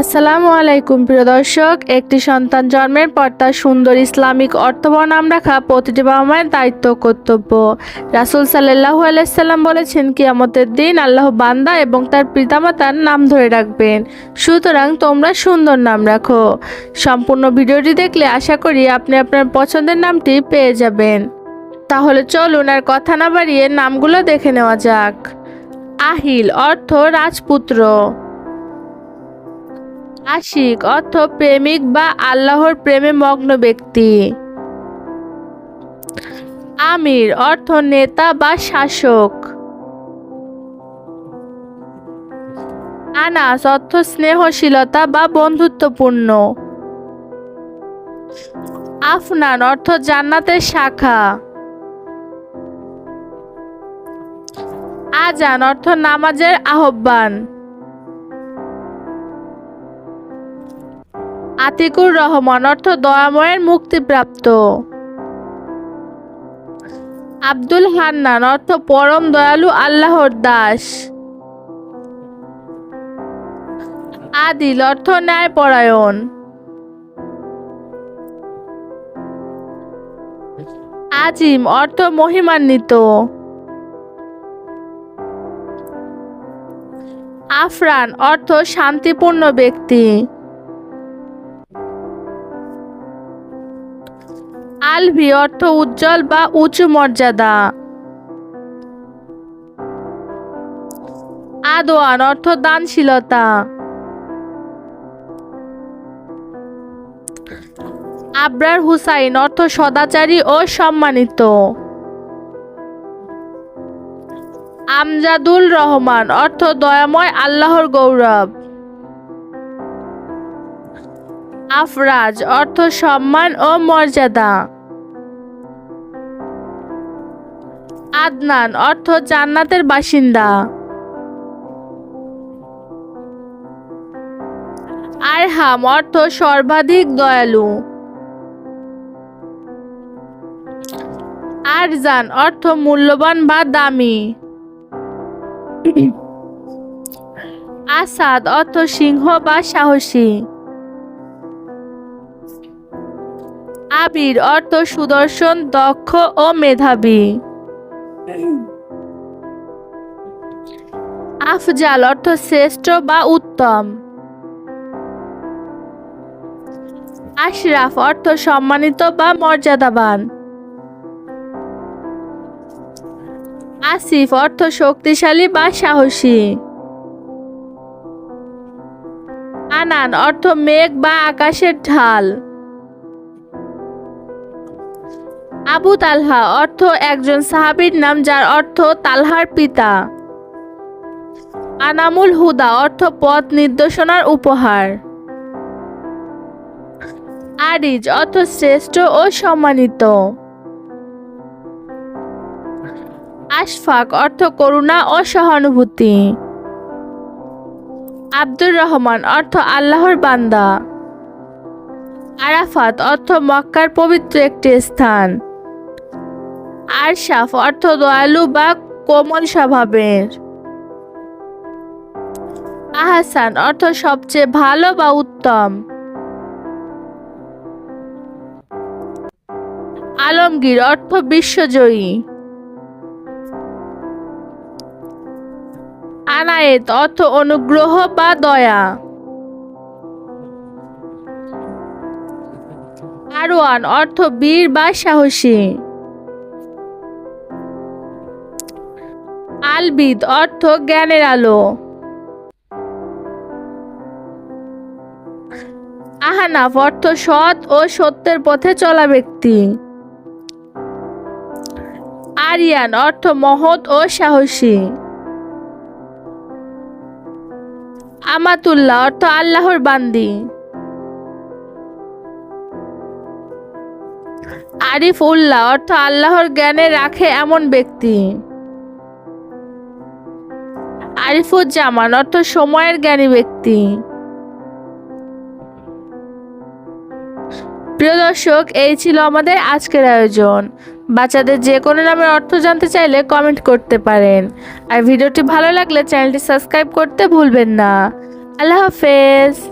আসসালামু আলাইকুম, প্রিয় দর্শক। একটি সন্তান জন্মের পর তার সুন্দর ইসলামিক অর্থবহ নাম রাখা প্রতিটি বাবা মায়ের দায়িত্ব কর্তব্য। রাসুল সাল্লাহু আলাইসাল্লাম বলেছেন, কিয়ামতের দিন আল্লাহ বান্দা এবং তার পিতামাতার নাম ধরে রাখবেন। সুতরাং তোমরা সুন্দর নাম রাখো। সম্পূর্ণ ভিডিওটি দেখলে আশা করি আপনি আপনার পছন্দের নামটি পেয়ে যাবেন। তাহলে চলুন আর কথা না বাড়িয়ে নামগুলো দেখে নেওয়া যাক। আহিল অর্থ রাজপুত্র। আশিক অর্থ প্রেমিক বা আল্লাহর প্রেমে মগ্ন ব্যক্তি। আমির অর্থ নেতা বা শাসক। আনাস অর্থ স্নেহশীলতা বা বন্ধুত্বপূর্ণ। আফনান, অর্থ জান্নাতের শাখা। আজান, অর্থ নামাজের আহ্বান। আতিকুর রহমান অর্থ দয়াময়ের মুক্তিপ্রাপ্ত। আব্দুল হান্নান অর্থ পরম দয়ালু আল্লাহর দাস। আদিল অর্থ ন্যায়পরায়ণ। আজিম অর্থ মহিমান্বিত। আফরান অর্থ শান্তিপূর্ণ ব্যক্তি। আলভি অর্থ উজ্জ্বল বা উঁচু মর্যাদা। আদোয়ান অর্থ দানশীলতা। আবরার হুসাইন অর্থ সদাচারী ও সম্মানিত। আমজাদুল রহমান অর্থ দয়াময়, আল্লাহর গৌরব। আফরাজ অর্থ সম্মান ও মর্যাদা। আদনান অর্থ জান্নাতের বাসিন্দা। আরহাম অর্থ সর্বাধিক দয়ালু। আরজান অর্থ মূল্যবান বা দামি। আসাদ অর্থ সিংহ বা সাহসী। আবির অর্থ সুদর্শন, দক্ষ ও মেধাবী। আফজাল অর্থ শ্রেষ্ঠ বা উত্তম। আশরাফ অর্থ সম্মানিত বা মর্যাদাবান। আসিফ অর্থ শক্তিশালী বা সাহসী। আনান অর্থ মেঘ বা আকাশের ঢাল। আবু তালহা, অর্থ একজন সাহাবীর নাম যার অর্থ তালহার পিতা। আনামুল হুদা, অর্থ পথ নির্দেশনার উপহার। আরিজ, অর্থ শ্রেষ্ঠ ও সম্মানিত। আশফাক, অর্থ করুণা ও সহানুভূতি। আব্দুর রহমান, অর্থ আল্লাহর বান্দা। আরাফাত, অর্থ মক্কার পবিত্র একটি স্থান। আরশাফ অর্থ দয়ালু বা কোমল স্বভাবের। আহাসান, অর্থ সবচেয়ে ভালো বা উত্তম? আলমগীর, অর্থ বিশ্বজয়ী? আনায়েত, অর্থ অনুগ্রহ বা দয়া? আরওয়ান অর্থ বীর বা সাহসী? আলবিদ অর্থ জ্ঞানের আলো। আহানাফ অর্থ সৎ ও সত্যের পথে চলা ব্যক্তি। আরিয়ান অর্থ মহৎ ও সাহসী। আমাতুল্লাহ অর্থ আল্লাহর বান্দি। আরিফ উল্লাহ অর্থ আল্লাহর জ্ঞানে রাখে এমন ব্যক্তি। আরিফুজ্জামান অর্থ সময়ের জ্ঞানী ব্যক্তি। প্রিয় দর্শক, এই ছিল আমাদের আজকের আয়োজন। বাচ্চাদের যে কোনো নামের অর্থ জানতে চাইলে কমেন্ট করতে পারেন। আর ভিডিওটি ভালো লাগলে চ্যানেলটি সাবস্ক্রাইব করতে ভুলবেন না। আল্লাহ হাফেজ।